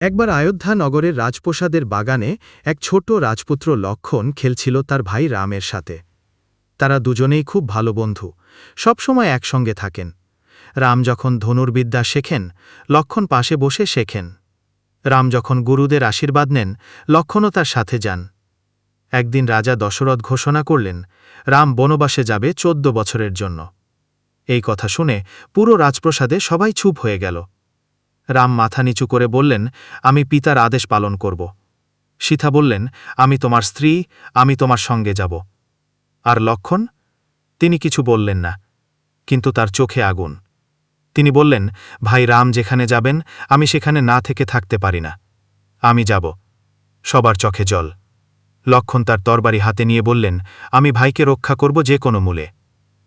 একবার অযোধ্যা নগরের রাজপ্রসাদের বাগানে এক ছোট রাজপুত্র লক্ষণ খেলছিল তার ভাই রামের সাথে। তারা দুজনেই খুব ভালো বন্ধু সবসময় একসঙ্গে থাকেন। রাম যখন ধনুর্বিদ্যা শেখেন, লক্ষণ পাশে বসে শেখেন। রাম যখন গুরুদের আশীর্বাদ নেন, লক্ষণও তার সাথে যান। একদিন রাজা দশরথ ঘোষণা করলেন, রাম বনবাসে যাবে চোদ্দ বছরের জন্য। এই কথা শুনে পুরো রাজপ্রসাদে সবাই চুপ হয়ে গেল। রাম মাথা নিচু করে বললেন, আমি পিতার আদেশ পালন করব। সীতা বললেন, আমি তোমার স্ত্রী, আমি তোমার সঙ্গে যাব। আর লক্ষণ, তিনি কিছু বললেন না, কিন্তু তার চোখে আগুন। তিনি বললেন, ভাই রাম যেখানে যাবেন, আমি সেখানে না থেকে থাকতে পারি না। আমি যাব, সবার চোখে জল। লক্ষণ তার তরবারি হাতে নিয়ে বললেন, আমি ভাইকে রক্ষা করব যে কোনো মূলে,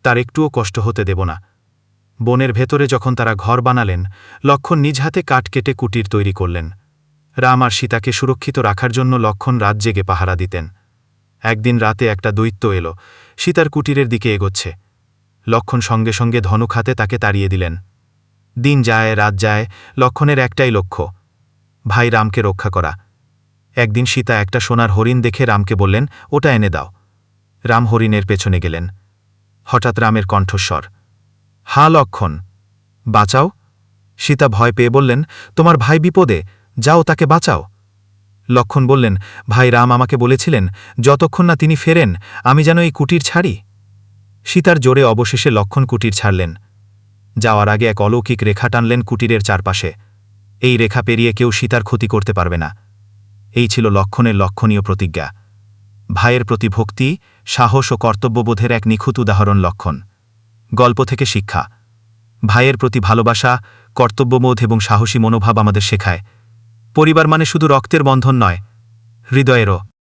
তার একটুও কষ্ট হতে দেব না। বনের ভেতরে যখন তারা ঘর বানালেন, লক্ষণ নিজ হাতে কাঠ কেটে কুটির তৈরি করলেন। রাম আর সীতাকে সুরক্ষিত রাখার জন্য লক্ষণ রাত জেগে পাহারা দিতেন। একদিন রাতে একটা দৈত্য এলো, সীতার কুটিরের দিকে এগোচ্ছে। লক্ষণ সঙ্গে সঙ্গে ধনুক হাতে তাকে তাড়িয়ে দিলেন। দিন যায়, রাত যায়, লক্ষণের একটাই লক্ষ্য, ভাই রামকে রক্ষা করা। একদিন সীতা একটা সোনার হরিণ দেখে রামকে বললেন, ওটা এনে দাও। রাম হরিণের পেছনে গেলেন। হঠাৎ রামের কণ্ঠস্বর হা লক্ষণ বাঁচাও। সীতা ভয় পেয়ে বললেন, তোমার ভাই বিপদে, যাও তাকে বাঁচাও। লক্ষণ বললেন, ভাই রাম আমাকে বলেছিলেন, যতক্ষণ না তিনি ফেরেন, আমি যেন এই কুটির ছাড়ি। সীতার জোরে অবশেষে লক্ষণ কুটির ছাড়লেন। যাওয়ার আগে এক অলৌকিক রেখা টানলেন কুটিরের চারপাশে। এই রেখা পেরিয়ে কেউ সীতার ক্ষতি করতে পারবে না। এই ছিল লক্ষণের লক্ষণীয় প্রতিজ্ঞা। ভাইয়ের প্রতি ভক্তি, সাহস ও কর্তব্যবোধের এক নিখুঁত উদাহরণ লক্ষণ। গল্প থেকে শিক্ষা। ভাইয়ের প্রতি ভালোবাসা, কর্তব্যবোধ এবং সাহসী মনোভাব আমাদের শেখায়। পরিবার মানে শুধু রক্তের বন্ধন নয়, হৃদয়েরও।